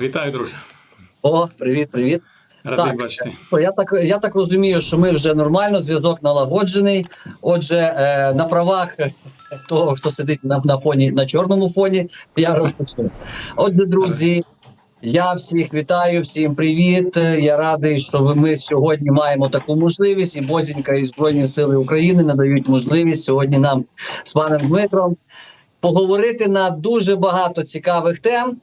вітаю, друже. О, привіт, привіт. Радий Так, бачити. Я так я так розумію, що ми вже нормально, зв'язок налагоджений. Отже, е, на правах того, хто сидить на, на фоні на чорному фоні, я розпочну. Отже, друзі, я всіх вітаю, всім привіт. Я радий, що ми сьогодні маємо таку можливість, і Бозінька і Збройні Сили України надають можливість сьогодні нам з паном Дмитром поговорити на дуже багато цікавих тем.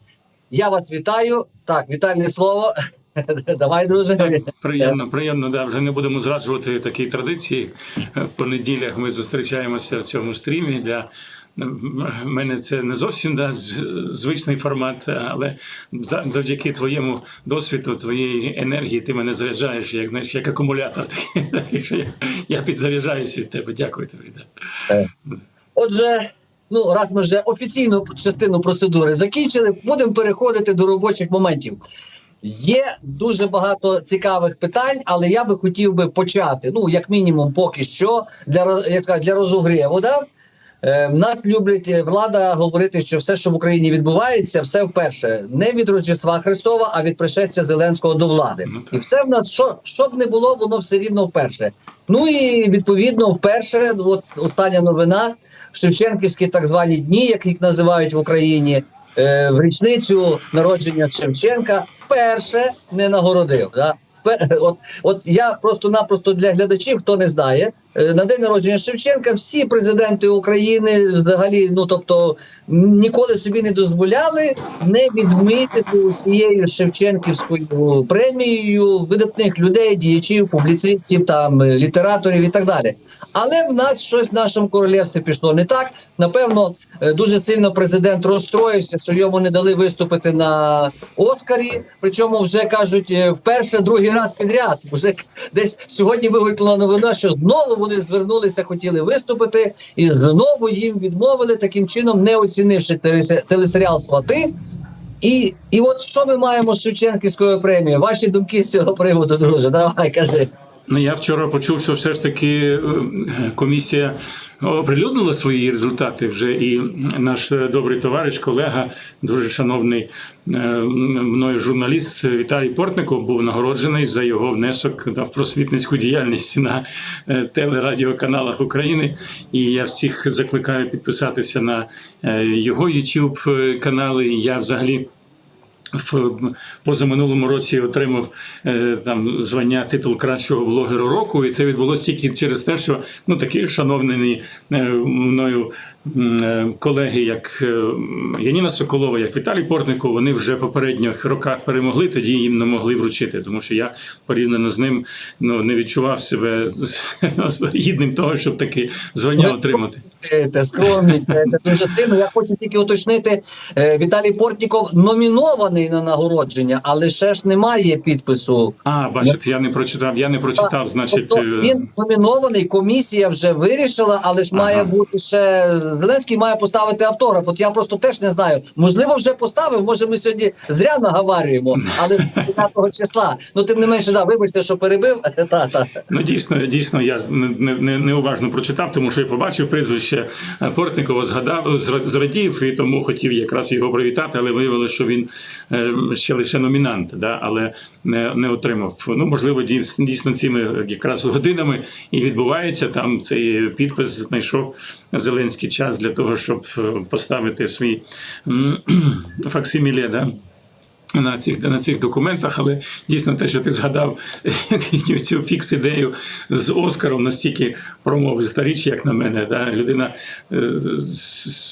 Я вас вітаю. Так, вітальне слово. Давай, друже. Так, приємно, приємно. Да, вже не будемо зраджувати такі традиції. Е, По неділях ми зустрічаємося в цьому стрімі. Для мене це не зовсім да, звичний формат, але за- завдяки твоєму досвіду, твоєї енергії, ти мене заряджаєш як знаєш, як акумулятор. Такий, такий, що я, я підзаряджаюся від тебе. Дякую тобі. Да. Отже, ну раз ми вже офіційну частину процедури закінчили, будемо переходити до робочих моментів. Є дуже багато цікавих питань, але я би хотів би почати. Ну, як мінімум, поки що, для для розогріву. Да? Е, нас люблять е, влада говорити, що все, що в Україні відбувається, все вперше не від Рождества Христова, а від пришестя Зеленського до влади. Ну. І все в нас, що, що б не було, воно все рівно вперше. Ну і відповідно, вперше, от остання новина, Шевченківські так звані дні, як їх називають в Україні, е, в річницю народження Шевченка, вперше не нагородив. Да? Впер- От, от я просто-напросто для глядачів, хто не знає, на день народження Шевченка всі президенти України взагалі, ну тобто, ніколи собі не дозволяли не відмітити цією Шевченківською премією видатних людей, діячів, публіцистів, там е, літераторів і так далі. Але в нас щось в нашому королівстві пішло не так. Напевно, е, дуже сильно президент розстроївся, що йому не дали виступити на Оскарі. Причому вже кажуть е, вперше другий раз підряд. Вже десь сьогодні вигукнула новина, що знову вони звернулися, хотіли виступити, і знову їм відмовили таким чином, не оцінивши телесеріал Свати. І, і от що ми маємо з Шевченківською премією? Ваші думки з цього приводу, друже? Давай кажи. Ну, я вчора почув, що все ж таки е, комісія оприлюднила свої результати вже, і наш добрий товариш, колега, дуже шановний е, мною журналіст Віталій Портников був нагороджений за його внесок в просвітницьку діяльність на е, телерадіоканалах України. І я всіх закликаю підписатися на його YouTube канали. Я взагалі в позаминулому році отримав е, там звання титул кращого блогера року, і це відбулося тільки через те, що ну такі шановний е, мною колеги, як е, Яніна Соколова, як Віталій Портников, вони вже в попередніх роках перемогли, тоді їм не могли вручити, тому що я порівняно з ним ну не відчував себе гідним того, щоб таке звання отримати. Це скромність, це дуже сильно. Я хочу тільки уточнити. е, Віталій Портніков номінований на нагородження, але ще ж немає підпису. А, бачите, я не прочитав. Я не прочитав, значить. Тобто е, він номінований, комісія вже вирішила, але ж має Ага. бути ще Зеленський має поставити автограф. От я просто теж не знаю. Можливо, вже поставив. Може, ми сьогодні зря наговарюємо, але 5 числа. Ну тим не менше, да, вибачте, що перебив. Та та Ну, дійсно, дійсно, я не, не, неуважно прочитав, тому що я побачив прізвище Портникова, згадав, зрадів і тому хотів якраз його привітати, але виявилося, що він е, ще лише номінант, да, але не, не отримав. Ну, можливо, дійс- дійсно цими якраз годинами і відбувається. Там цей підпис знайшов Зеленський час для того, щоб е, поставити свій факсиміле, да, на цих на цих документах, але дійсно те, що ти згадав цю фікс ідею з Оскаром, настільки промовиста річ, як на мене, да? людина е,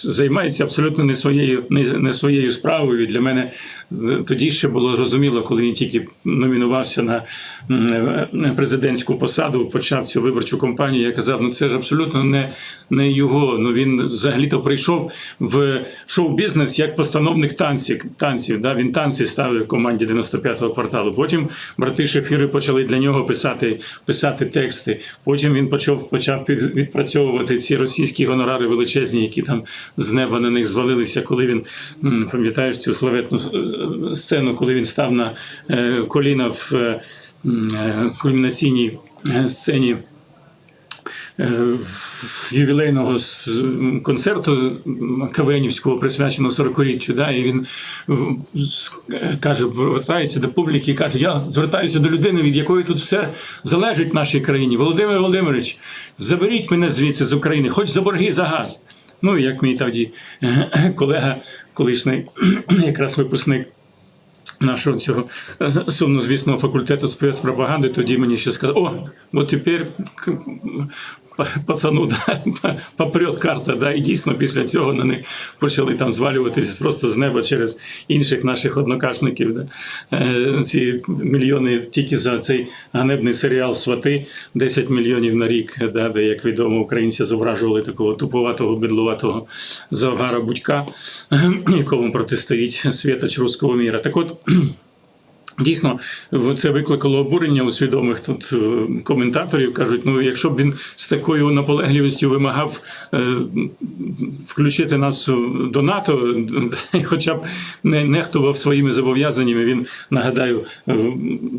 займається абсолютно не своєю, не, не своєю справою. Для мене е, тоді ще було зрозуміло, коли він тільки номінувався на е, президентську посаду, почав цю виборчу кампанію. Я казав, ну це ж абсолютно не, не його. Ну він взагалі-то прийшов в шоу-бізнес як постановник танців. танців да? Він танці ставив в команді 95-го кварталу. Потім брати шефіри почали для нього писати, писати тексти. Потім він почав, почав відпрацьовувати ці російські гонорари величезні, які там з неба на них звалилися, коли він пам'ятаєш цю славетну е, сцену, коли він став на е, коліна в е, кульмінаційній сцені ювілейного концерту м, КВНівського, присвяченого 40-річчю. Да, і він каже, повертається до публіки і каже: Я звертаюся до людини, від якої тут все залежить в нашій країні. Володимир Володимирович, заберіть мене звідси з України, хоч за борги за газ. Ну, як мій тоді е, колега, колишній якраз випускник нашого цього е, сумнозвісного факультету спецпропаганди, тоді мені ще сказали, о, от тепер пацану да, попрет карта. Да, і дійсно після цього на них почали там звалюватись просто з неба через інших наших однокашників. Да. Е, Ці мільйони тільки за цей ганебний серіал Свати 10 мільйонів на рік, да, де, як відомо, українці зображували такого туповатого, бідлуватого завгара будька, якому протистоїть світоч руського міра. Так от. Дійсно, це викликало обурення у свідомих тут е, коментаторів. кажуть, ну якщо б він з такою наполегливістю вимагав е, включити нас до НАТО, е, хоча б не нехтував своїми зобов'язаннями. Він нагадаю,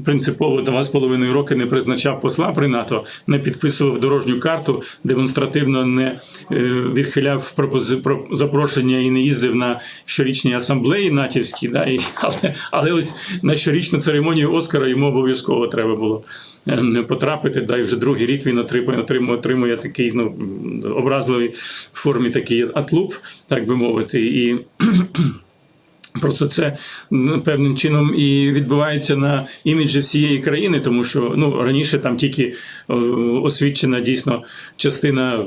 принципово два з половиною роки не призначав посла при НАТО, не підписував дорожню карту, демонстративно не відхиляв запрошення і не їздив на щорічні асамблеї натівські. Да, і, але, але ось на щорічну церемонію Оскара йому обов'язково треба було е, потрапити. Да, і вже другий рік він отримує, отримує, отримує такий ну, образливий формі такий атлуп, так би мовити. І Просто це певним чином і відбувається на іміджі всієї країни, тому що ну раніше там тільки е, освічена дійсно частина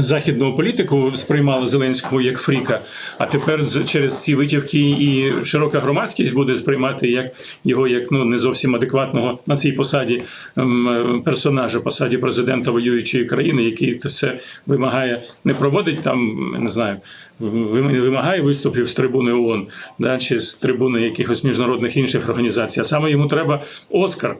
західного політику сприймала Зеленського як фріка. А тепер через ці витівки і широка громадськість буде сприймати як його як ну не зовсім адекватного на цій посаді персонажа, посаді президента воюючої країни, який це все вимагає, не проводить там, не знаю, вимагає виступів з трибуни ООН, да, чи з трибуни якихось міжнародних інших організацій. А саме йому треба Оскар.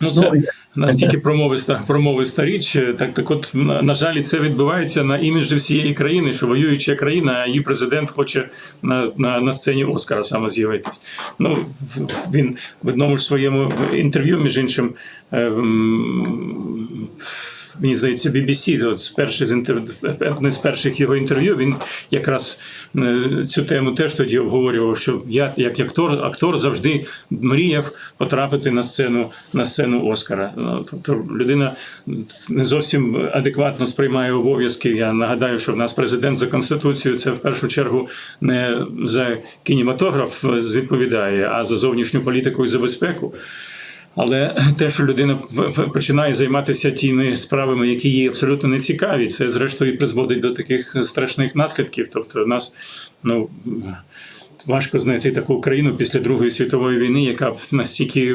Ну, це Ну, настільки промовиста, промовиста річ. Так, так от, на, на жаль, це відбувається на іміджі всієї країни, що воююча країна, а її президент хоче на, на, на сцені Оскара саме з'явитись. Ну, він в одному ж своєму інтерв'ю, між іншим, е, Мені здається, BBC, от з перших з інтер... одне з перших його інтерв'ю, він якраз е, цю тему теж тоді обговорював, що я, як актор, актор завжди мріяв потрапити на сцену на сцену Оскара. Ну, Тобто людина не зовсім адекватно сприймає обов'язки. Я нагадаю, що в нас президент за конституцією це в першу чергу не за кінематограф відповідає, а за зовнішню політику і за безпеку. Але те, що людина починає займатися тими справами, які їй абсолютно не цікаві, це зрештою призводить до таких страшних наслідків. Тобто, в нас ну. Важко знайти таку країну після Другої світової війни, яка б настільки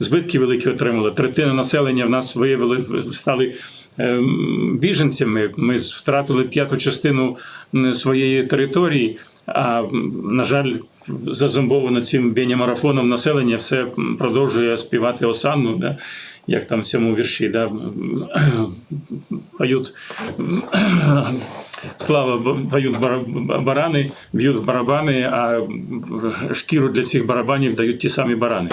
збитки великі отримала. Третина населення в нас виявили стали ем, біженцями. Ми втратили п'яту частину своєї території. А на жаль, зазомбовано цим бенімарафоном населення все продовжує співати осанну, да? як там в цьому вірші. Да? Поють слава поють бара- барани, б'ють в барабани, а шкіру для цих барабанів дають ті самі барани.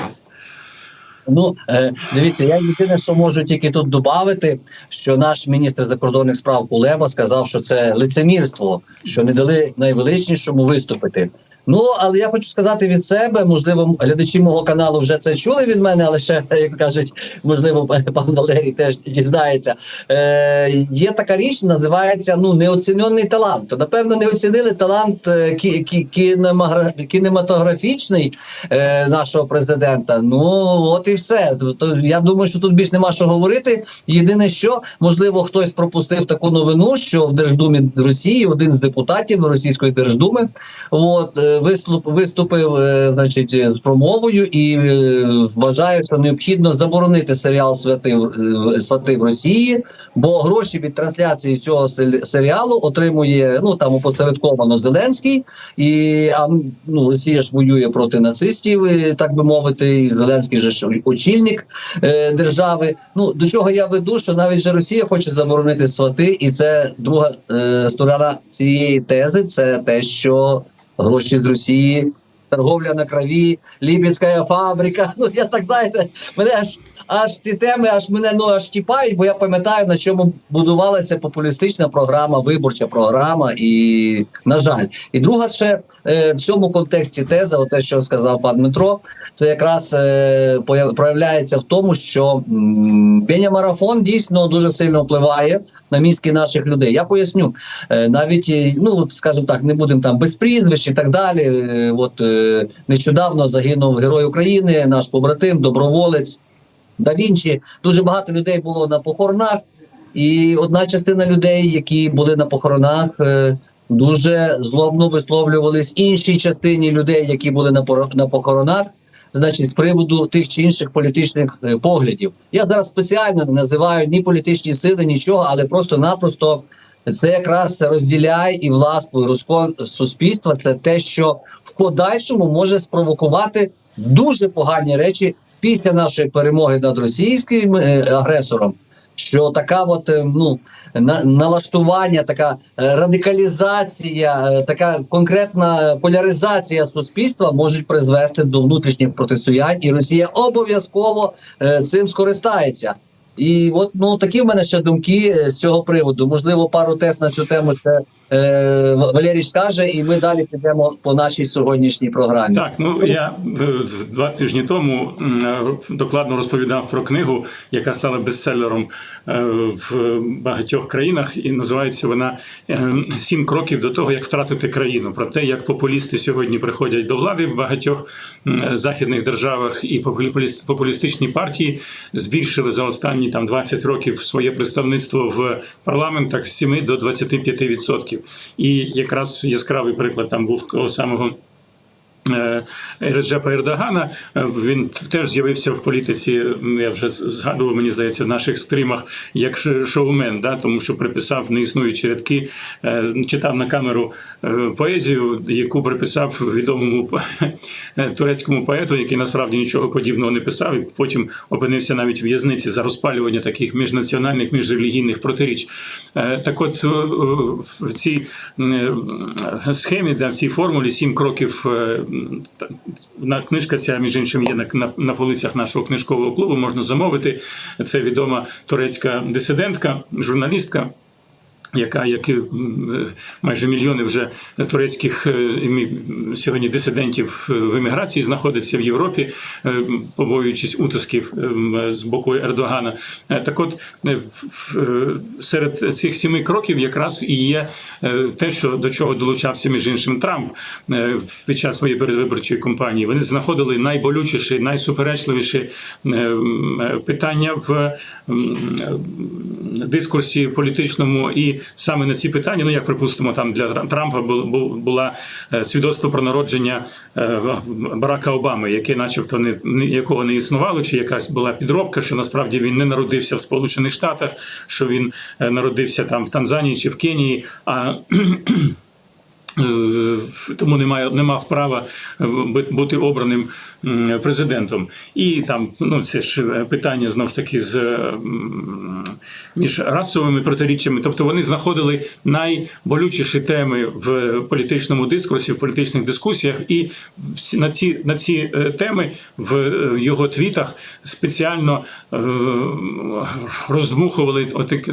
Ну, е, дивіться, я єдине, що можу тільки тут додати, що наш міністр закордонних справ Кулеба сказав, що це лицемірство, що не дали найвеличнішому виступити. Ну, але я хочу сказати від себе, можливо, глядачі мого каналу вже це чули від мене, але ще, як кажуть, можливо, пан Валерій теж дізнається. Е, є така річ, називається ну, неоцінений талант. Напевно, не оцінили талант е, кі- кі- кінематографічний е, нашого президента. Ну, от і все. То, я думаю, що тут більш нема що говорити. Єдине, що можливо хтось пропустив таку новину, що в Держдумі Росії один з депутатів Російської Держдуми от, е, виступ, виступив е, значить, з промовою і е, вважає, що необхідно заборонити серіал «Святи е, «Свати» в Росії, бо гроші від трансляції цього серіалу отримує ну там опосередковано Зеленський, і а ну Росія ж воює проти нацистів, так би мовити, і Зеленський же очільник е, держави. Ну до чого я веду, що навіть же Росія хоче заборонити свати, і це друга е, сторона цієї тези. Це те, що гроші з Росії торговля на крові, Ліпецька фабрика. Ну я так знаєте, мене аж аж ці теми, аж мене ну аж тіпають, бо я пам'ятаю, на чому будувалася популістична програма, виборча програма, і на жаль, і друга ще е, в цьому контексті теза, те, що сказав пан Дмитро, це якраз е, проявляється в тому, що м, Пеня марафон дійсно дуже сильно впливає на мізки наших людей. Я поясню, е, навіть е, ну скажімо так, не будемо там без прізвищ і так далі. Е, От е, нещодавно загинув герой України, наш побратим, доброволець. Да Вінчі дуже багато людей було на похоронах, і одна частина людей, які були на похоронах, е, дуже злобно висловлювались іншій частині людей, які були на похоронах. Значить, з приводу тих чи інших політичних е, поглядів. Я зараз спеціально не називаю ні політичні сили, нічого, але просто-напросто це якраз розділяє і власнуй розкол суспільства. Це те, що в подальшому може спровокувати дуже погані речі після нашої перемоги над російським е, агресором. Що така, от е, ну на, налаштування, така е, радикалізація, така конкретна поляризація суспільства можуть призвести до внутрішніх протистоянь, і Росія обов'язково цим скористається. І от ну такі в мене ще думки е, з цього приводу. Можливо, пару тест на цю тему ще е, Валерій скаже, і ми далі підемо по нашій сьогоднішній програмі. Так, ну я е, два тижні тому е, докладно розповідав про книгу, яка стала бестселером в багатьох країнах, і називається вона Сім кроків до того, як втратити країну. Про те, як популісти сьогодні приходять до влади в багатьох західних державах, і популіст- популістичні партії збільшили за останні там 20 років своє представництво в парламентах з 7 до 25%. І якраз яскравий приклад там був того самого. Е, Реджепа Ердогана е, він теж з'явився в політиці. Я вже згадував, мені здається, в наших стрімах як шоумен, да, тому що приписав неіснуючі рядки, е, читав на камеру поезію, яку приписав відомому турецькому поету, який насправді нічого подібного не писав, і потім опинився навіть в в'язниці за розпалювання таких міжнаціональних, міжрелігійних протиріч. Так, от в цій схемі, да, в цій формулі сім кроків. Та- книжка ця, між іншим, є на, на, на полицях нашого книжкового клубу. Можна замовити. Це відома турецька дисидентка, журналістка. Яка, як і е, майже мільйони вже турецьких е, сьогодні дисидентів в еміграції знаходиться в Європі, е, побоюючись утисків е, з боку Ердогана. Е, Так от е, е, серед цих сіми кроків якраз і є е, те, що до чого долучався між іншим Трамп е, під час своєї передвиборчої кампанії. Вони знаходили найболючіші, найсуперечливіші е, е, питання в дискурсі політичному, і саме на ці питання, ну як припустимо, там для Тра- Трампа бу- бу- була е, свідоцтво про народження е, Барака Обами, яке, начебто, не якого не існувало, чи якась була підробка, що насправді він не народився в Сполучених Штатах, що він е, народився там в Танзанії чи в Кенії. А тому немає не мав права е, бути обраним президентом. І там ну це ж е, питання знову ж таки з е, між расовими протиріччями. Тобто вони знаходили найболючіші теми в політичному дискурсі, в політичних дискусіях, і на ці на ці е, теми в е, його твітах спеціально е, роздмухували отак-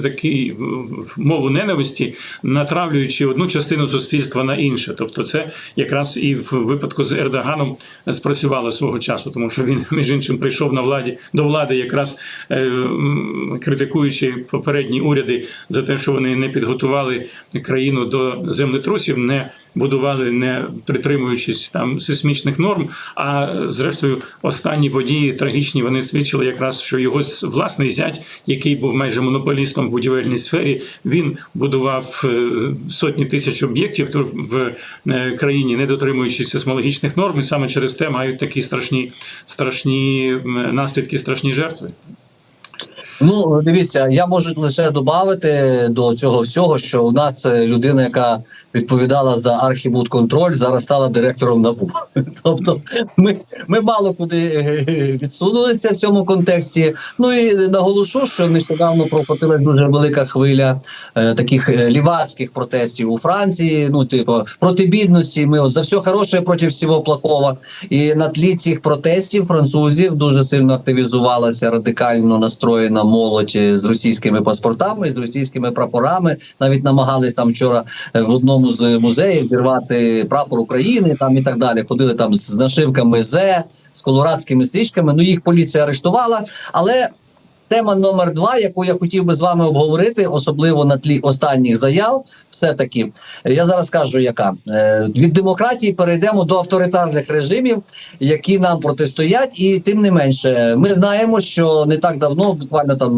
в- мову ненависті, натравлюючи одну частину суспільства на інше. Тобто, це якраз і в випадку з Ердоганом спрацювало свого часу, тому що він, між іншим, прийшов на владі до влади, якраз е, критикуючи попередні уряди за те, що вони не підготували країну до землетрусів, не будували, не притримуючись там сейсмічних норм. А зрештою, останні події трагічні вони свідчили якраз, що його власний зять, який був майже монополістом в будівельній сфері, він будував е, сотні тисяч об'єктів в е, країні, не дотримуючись сейсмологічних норм, і саме через те мають такі страшні, страшні наслідки, страшні жертви. Ну, дивіться, я можу лише додати до цього всього, що у нас е, людина, яка відповідала за архібудконтроль, зараз стала директором НАБУ. Тобто, ми, ми мало куди е, відсунулися в цьому контексті. Ну і наголошу, що нещодавно прокотилась дуже велика хвиля е, таких е, лівацьких протестів у Франції. Ну, типу, проти бідності. Ми от за все хороше проти всього плохого. І на тлі цих протестів французів дуже сильно активізувалася радикально настроєна молодь з російськими паспортами, з російськими прапорами. Навіть намагались там вчора е, в одному з музеїв зірвати прапор України, там і так далі. Ходили там з нашивками З, з колорадськими стрічками. Ну їх поліція арештувала, але. Тема номер два, яку я хотів би з вами обговорити, особливо на тлі останніх заяв, все таки я зараз скажу, яка Е, від демократії перейдемо до авторитарних режимів, які нам протистоять, і тим не менше, ми знаємо, що не так давно, буквально там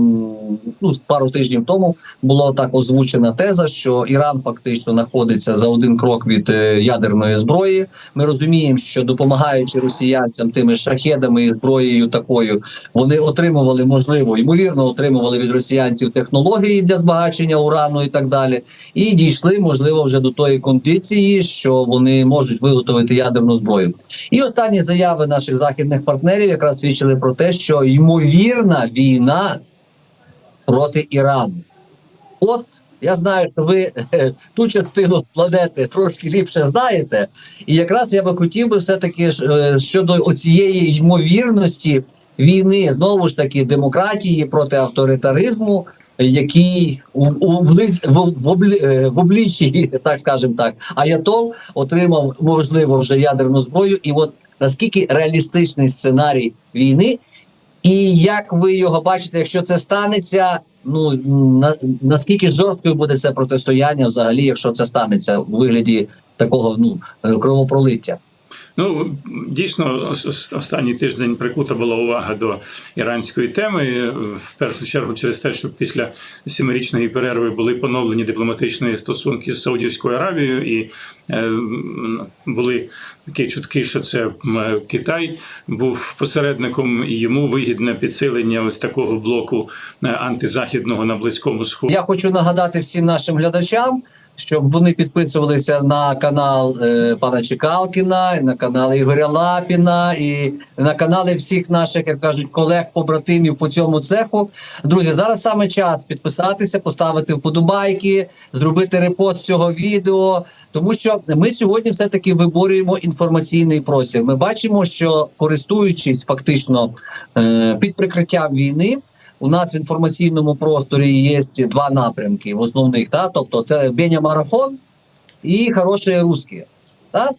ну пару тижнів тому, була так озвучена теза, що Іран фактично знаходиться за один крок від е, ядерної зброї. Ми розуміємо, що допомагаючи росіянцям тими шахедами і зброєю такою, вони отримували можливо ймовірно отримували від росіянців технології для збагачення урану і так далі, і дійшли можливо вже до тої кондиції, що вони можуть виготовити ядерну зброю. І останні заяви наших західних партнерів якраз свідчили про те, що ймовірна війна проти Ірану. От я знаю, що ви е, ту частину планети трошки ліпше знаєте, і якраз я би хотів би все-таки е, щодо оцієї ймовірності війни, знову ж таки, демократії проти авторитаризму, який в, в, е, в обличчі, так скажемо так, Аятол отримав можливо вже ядерну зброю, і от наскільки реалістичний сценарій війни, і як ви його бачите, якщо це станеться, ну на, наскільки жорсткою буде це протистояння взагалі, якщо це станеться у вигляді такого ну кровопролиття? Ну дійсно, ос- ос- останній тиждень прикута була увага до іранської теми. В першу чергу, через те, що після семирічної перерви були поновлені дипломатичні стосунки з Саудівською Аравією, і е, були такі чутки, що це Китай був посередником, і йому вигідне підсилення ось такого блоку е, антизахідного на близькому сході. Я хочу нагадати всім нашим глядачам, щоб вони підписувалися на канал е, пана Чекалкіна, на канал Ігоря Лапіна і на канали всіх наших, як кажуть, колег, побратимів по цьому цеху. Друзі, зараз саме час підписатися, поставити вподобайки, зробити репост цього відео, тому що ми сьогодні все таки виборюємо інформаційний простір. Ми бачимо, що користуючись фактично е, під прикриттям війни. У нас в інформаційному просторі є два напрямки в основних, та? тобто це Беня Марафон і хороші русські. Та?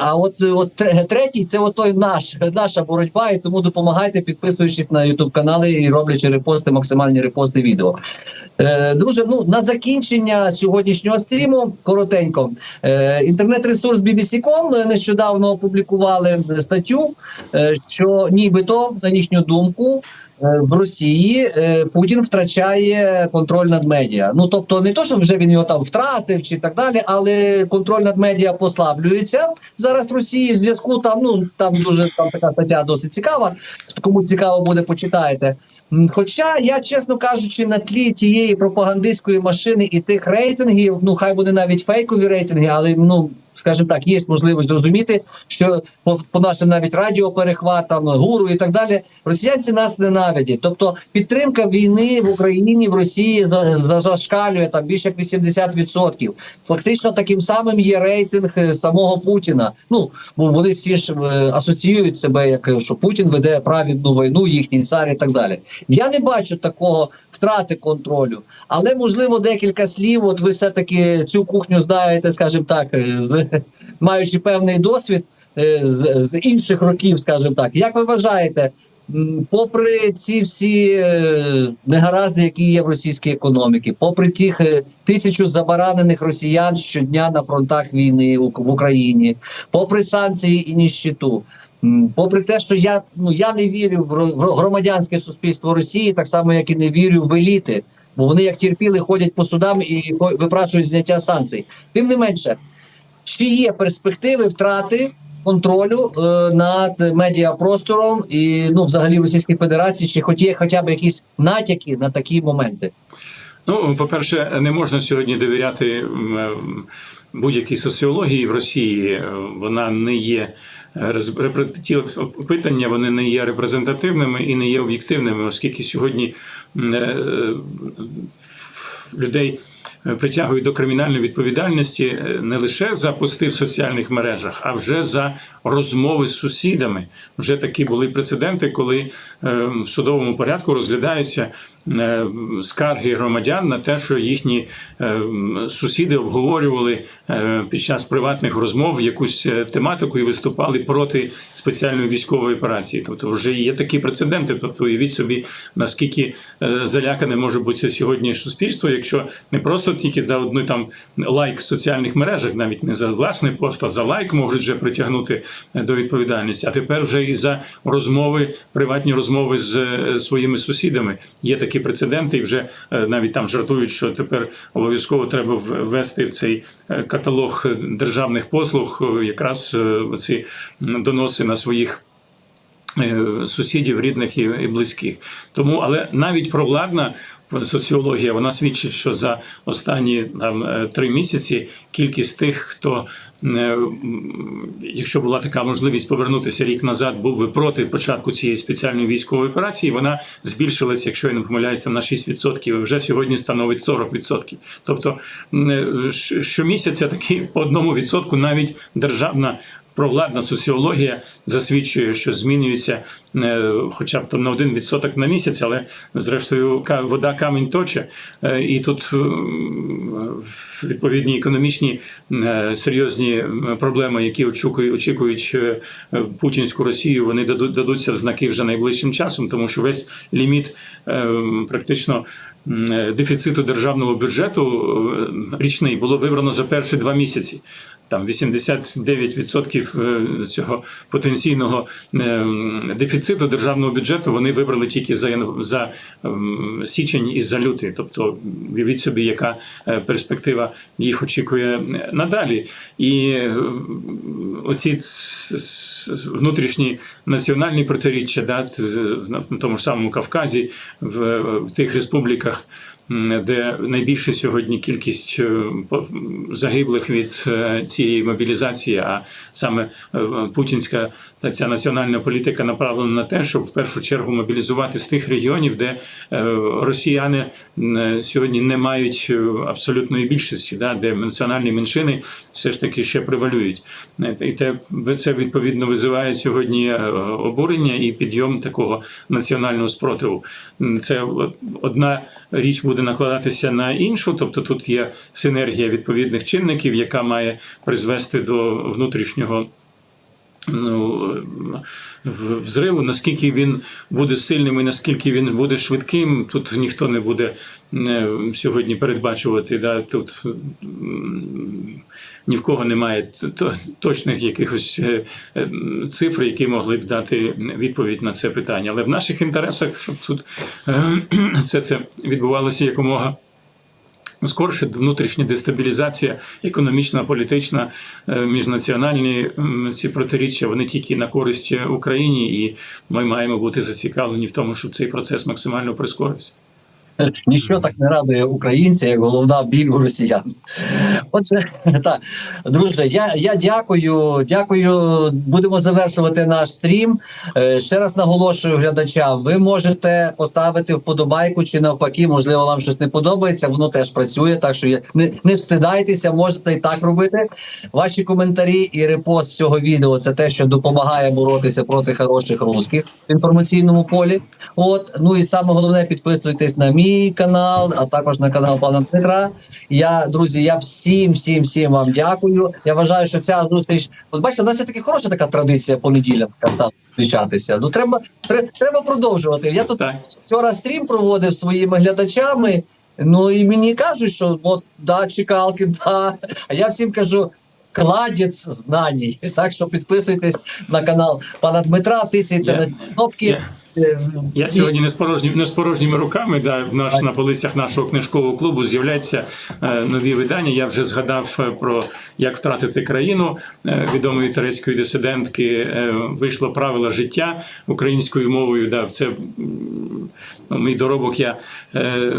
А от, от третій це от той наш, наша боротьба, і тому допомагайте, підписуючись на YouTube канали і роблячи репости, максимальні репости відео. Е, друже, ну на закінчення сьогоднішнього стріму коротенько. Е, інтернет-ресурс BBC.com нещодавно опублікували статтю, е, що нібито, на їхню думку, е, в Росії е, Путін втрачає контроль над медіа. Ну тобто, не то, що вже він його там втратив чи так далі, але контроль над медіа послаблюється зараз в Росії в зв'язку там. Ну там дуже там така стаття досить цікава. Кому цікаво буде, почитайте. Хоча я, чесно кажучи, на тлі тієї пропагандистської машини і тих рейтингів, ну хай вони навіть фейкові рейтинги, але ну скажімо так, є можливість зрозуміти, що по, по нашим навіть радіоперехватам, гуру і так далі, росіянці нас ненавидять. Тобто підтримка війни в Україні в Росії за, за- зашкалює там більше як 80%. Фактично таким самим є рейтинг е, самого Путіна. Ну вони всі ж е, асоціюють себе як е, що Путін веде праведну війну, їхній цар і так далі. Я не бачу такого втрати контролю, але можливо декілька слів. От ви все таки цю кухню знаєте, скажімо так, з маючи певний досвід е, з, з інших років, скажімо так. Як ви вважаєте? Попри ці всі е, негаразди, які є в російській економіці, попри тих е, тисячу забаранених росіян щодня на фронтах війни в Україні, попри санкції і ніщиту, попри те, що я ну я не вірю в громадянське суспільство Росії, так само як і не вірю в еліти, бо вони як терпіли ходять по судам і випрашують зняття санкцій. Тим не менше, чи є перспективи втрати контролю е, над медіапростором і ну взагалі Російській Федерації, чи хоч є хоча б якісь натяки на такі моменти? Ну, по-перше, не можна сьогодні довіряти будь-якій соціології в Росії. Е, Вона не є е, ті опитання, вони не є репрезентативними і не є об'єктивними, оскільки сьогодні е, людей. Е, Притягують до кримінальної відповідальності е, не лише за пости в соціальних мережах, а вже за розмови з сусідами. Вже такі були прецеденти, коли е, в судовому порядку розглядаються скарги громадян на те, що їхні е, сусіди обговорювали е, під час приватних розмов якусь е, тематику і виступали проти спеціальної військової операції. Тобто, вже є такі прецеденти. Тобто, уявіть собі, наскільки е, залякане може бути сьогодні суспільство, якщо не просто тільки за одну там лайк в соціальних мережах, навіть не за власний пост, а за лайк можуть вже притягнути е, до відповідальності. А тепер вже і за розмови, приватні розмови з е, своїми сусідами. Є такі прецеденти, і вже е, навіть там жартують, що тепер обов'язково треба ввести в цей е, каталог державних послуг е, якраз ці доноси на своїх. Сусідів, рідних і, і близьких. Тому, але навіть провладна соціологія вона свідчить, що за останні там три місяці кількість тих, хто, якщо була така можливість повернутися рік назад, був би проти початку цієї спеціальної військової операції, вона збільшилася, якщо я не помиляюся, на 6% і вже сьогодні становить 40%. Тобто е, щомісяця такі по одному відсотку навіть державна провладна соціологія засвідчує, що змінюється е, хоча б там на один відсоток на місяць, але зрештою вода камінь точе. Е, І тут відповідні економічні е, серйозні проблеми, які очікують, путінську Росію, вони дадуться в знаки вже найближчим часом, тому що весь ліміт практично. Дефіциту державного бюджету річний було вибрано за перші два місяці. Там 89% е, цього потенційного е, дефіциту державного бюджету вони вибрали тільки за, за ем, січень і за лютий. Тобто, уявіть собі, яка е, перспектива їх очікує надалі. І оці внутрішні національні протиріччя, да, на тому ж самому Кавказі, в, в тих республіках. Де найбільше сьогодні кількість е, загиблих від е, цієї мобілізації, а саме е, путінська та ця національна політика направлена на те, щоб в першу чергу мобілізувати з тих регіонів, де росіяни сьогодні не мають абсолютної більшості, да, де національні меншини все ж таки ще превалюють. І те це відповідно визиває сьогодні обурення і підйом такого національного спротиву. Це одна річ буде накладатися на іншу, тобто тут є синергія відповідних чинників, яка має призвести до внутрішнього. Ну, взриву, наскільки він буде сильним і наскільки він буде швидким, тут ніхто не буде е, сьогодні передбачувати. Да? Тут ні в кого немає точних якихось е, е, цифр, які могли б дати відповідь на це питання. Але в наших інтересах, щоб тут е, це, це відбувалося якомога. Скорше внутрішня дестабілізація, економічна, політична, міжнаціональні ці протиріччя, вони тільки на користь Україні, і ми маємо бути зацікавлені в тому, щоб цей процес максимально прискорився. Ніщо так не радує українця, як головна біль у росіян. Отже, так, друже, я, я дякую. Дякую. Будемо завершувати наш стрім. Е, Ще раз наголошую глядачам: ви можете поставити вподобайку чи навпаки, можливо, вам щось не подобається. Воно теж працює. Так що не, не встидайтеся, можете і так робити. Ваші коментарі і репост цього відео це те, що допомагає боротися проти хороших русських в інформаційному полі. От ну і саме головне, підписуйтесь на мій канал, а також на канал пана Петра. Я, друзі, я всім, всім, всім вам дякую. Я вважаю, що ця зустріч. От бачите, у нас є така хороша така традиція по там, зустрічатися. Ну треба, треба, треба продовжувати. Я тут Так. вчора стрім проводив своїми глядачами. Ну і мені кажуть, що от да, чекалки, да. А я всім кажу. Кладець знань. Так що підписуйтесь на канал пана Дмитра, тицяйте Я- на кнопки. е, Я сьогодні не з порожні, не з порожніми руками. Да, в наш на полицях нашого книжкового клубу з'являються е, нові видання. Я вже згадав е, про як втратити країну е, відомої турецької дисидентки. Е, вийшло правила життя українською мовою. Да, це ну, мій доробок. Я е,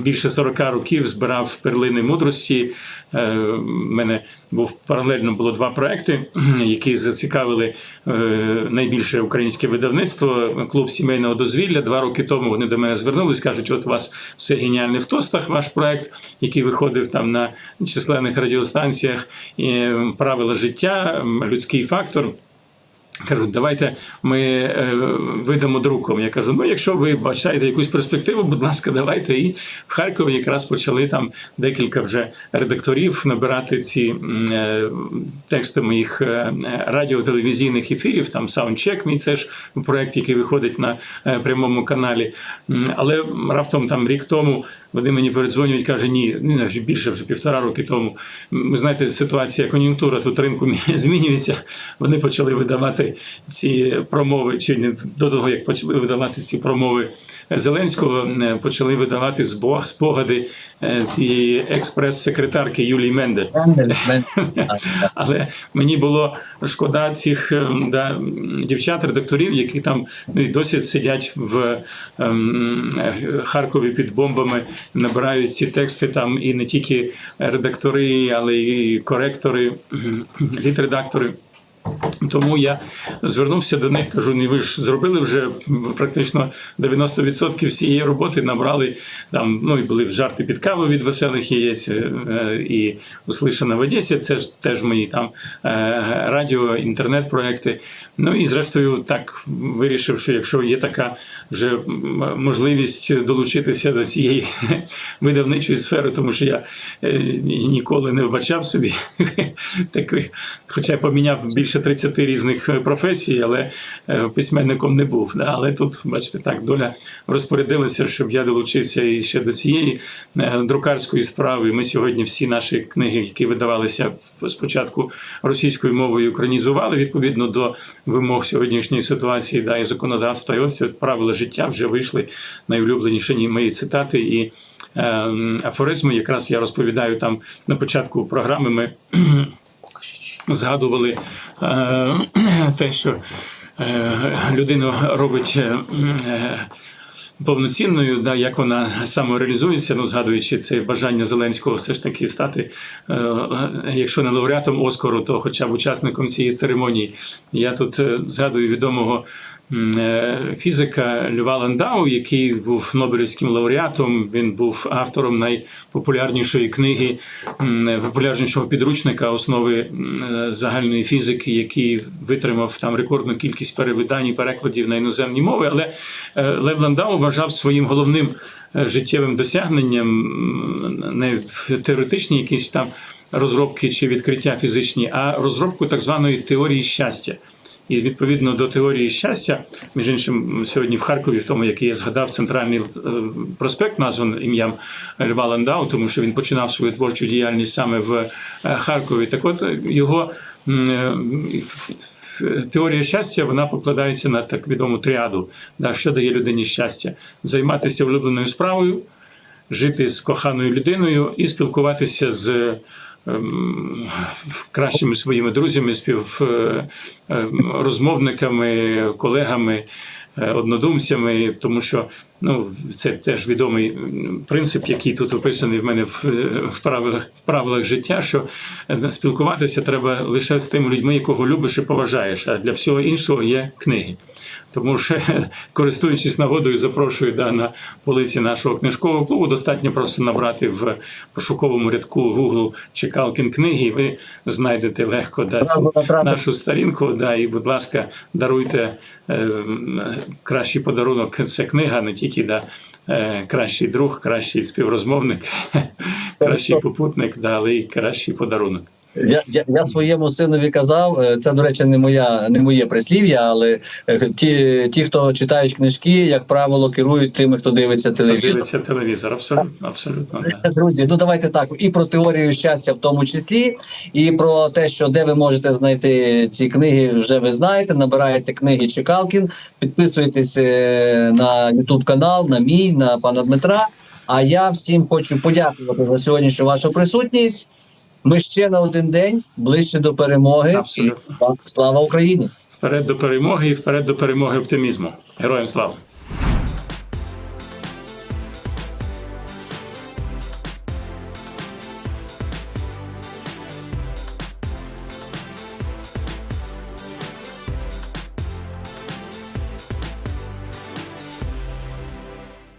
більше 40 років збирав перлини мудрості. Е, мене був паралельно було два проекти, які зацікавили е, найбільше українське видавництво, клуб сімейного дозвілля. Два роки тому вони до мене звернулись, кажуть: от у вас все геніальне в тостах, ваш проект, який виходив там на численних радіостанціях, правила життя, людський фактор. Кажуть, давайте ми е, видамо друком. Я кажу, ну якщо ви бачаєте якусь перспективу, будь ласка, давайте. І в Харкові якраз почали там декілька вже редакторів набирати ці е, тексти моїх е, радіо-телевізійних ефірів. Там саундчек, мій теж проект, який виходить на е, прямому каналі. Але раптом там рік тому вони мені передзвонюють, каже, ні, ні, навіть більше вже півтора роки тому. Ви знаєте, ситуація, кон'юнктура тут ринку змінюється. Вони почали видавати ці промови, чи не до того, як почали видавати ці промови Зеленського, е, почали видавати спогади е, цієї експрес-секретарки Юлії Мендель. Але мені було шкода цих е, да, дівчат, редакторів, які там ну, і досі сидять в ем, Харкові під бомбами, набирають ці тексти там і не тільки редактори, але і коректори, літредактори. Тому я звернувся до них, кажу: ну ви ж зробили вже практично 90% всієї роботи, набрали там, ну і були жарти під каву від веселих яєць е, і услышана в Одесі. Це ж теж мої там е, радіо, інтернет-проекти. Ну і зрештою, так вирішив, що якщо є така вже можливість долучитися до цієї видавничої сфери, тому що я е, ніколи не вбачав собі таких, хоча я поміняв більше 30 різних е, професій, але е, письменником не був. Але тут, бачите, так доля розпорядилася, щоб я долучився і ще до цієї е, друкарської справи. Ми сьогодні всі наші книги, які видавалися спочатку російською мовою, українізували відповідно до вимог сьогоднішньої ситуації, да, і законодавства. І ось правила життя вже вийшли найулюбленіші мої цитати і. е, Афоризми, якраз я розповідаю там на початку програми. Ми згадували те, що е, людину робить е, е, повноцінною, да, як вона самореалізується, ну, згадуючи це бажання Зеленського все ж таки стати, е, якщо не лауреатом Оскару, то хоча б учасником цієї церемонії. Я тут е, згадую відомого. Е, Фізика Льва Ландау, який був Нобелівським лауреатом, він був автором найпопулярнішої книги, популярнішого підручника основи е, загальної фізики, який витримав там рекордну кількість перевидань і перекладів на іноземні мови. Але е, Лев Ландау вважав своїм головним е, життєвим досягненням не в теоретичні якісь там розробки чи відкриття фізичні, а розробку так званої теорії щастя. І відповідно до теорії щастя, між іншим, сьогодні в Харкові, в тому, який я згадав, центральний е, проспект названий ім'ям Льва Ландау, тому що він починав свою творчу діяльність саме в е, Харкові. Так от його е, теорія щастя вона покладається на так відому тріаду, да, що дає людині щастя, займатися улюбленою справою, жити з коханою людиною і спілкуватися з кращими своїми друзями, співрозмовниками, колегами, е, однодумцями, тому що ну, це теж відомий принцип, який тут описаний в мене в, е, в, правилах, в правилах життя, що е, спілкуватися треба лише з тими людьми, якого любиш і поважаєш, а для всього іншого є книги. Тому що, користуючись нагодою, запрошую да, на полиці нашого книжкового клубу. Достатньо просто набрати в пошуковому рядку Google Чекалкін книги, і ви знайдете легко да, цю нашу сторінку. Да, і, будь ласка, даруйте е, кращий подарунок. Це книга, не тільки да, е, кращий друг, кращий співрозмовник, кращий попутник, да, але й кращий подарунок. Я, я, я своєму синові казав, е, це, до речі, не моя не моє прислів'я, але е, ті, ті, хто читають книжки, як правило, керують тими, хто дивиться телевізор. Дивиться телевізор, абсолютно, абсолютно. Друзі, ну давайте так. І про теорію щастя, в тому числі, і про те, що де ви можете знайти ці книги, вже ви знаєте. Набираєте книги Чекалкін, підписуйтесь е, на Ютуб канал, на мій, на пана Дмитра. А я всім хочу подякувати за сьогоднішню вашу присутність. Ми ще на один день ближче до перемоги. Абсолютно. Слава Україні! Вперед до перемоги і вперед до перемоги оптимізму. Героям слава!